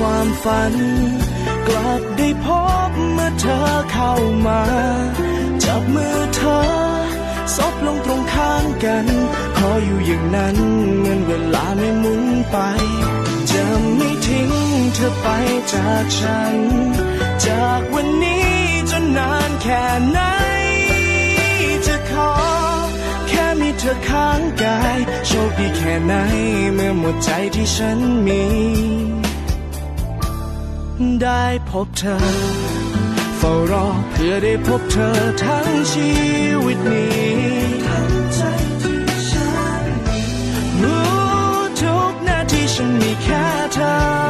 ความฝัน กลับได้พบเมื่อเธอเข้ามา จับมือเธอซบลงตรงข้างกัน ขออยู่อย่างนั้นเหมือนเวลาไม่หมุนไป จะไม่ทิ้งเธอไปจากฉัน จากวันนี้จนนานแค่ไหน จะขอ แค่มีเธอข้างกาย โชคดีแค่ไหนเมื่อหมดใจที่ฉันมี ได้พบเธอ เฝ้ารอเพื่อได้พบเธอทั้งชีวิตนี้ทั้งใจที่ฉันรู้ทุกนาทีฉันมีแค่เธอ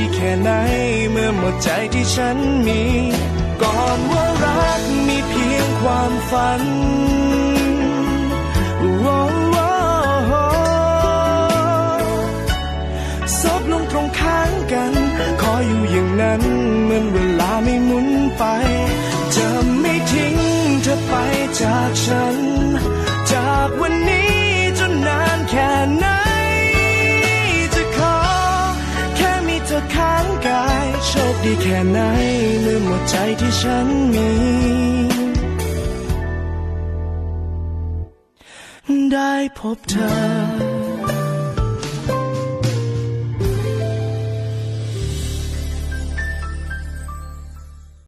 ดีแค่ไหน เมื่อหมดใจที่ฉันมี ก่อนว่ารักมีเพียงความฝัน ดีแค่ไหนเมื่อหมดใจที่ฉันมี ได้พบเธอ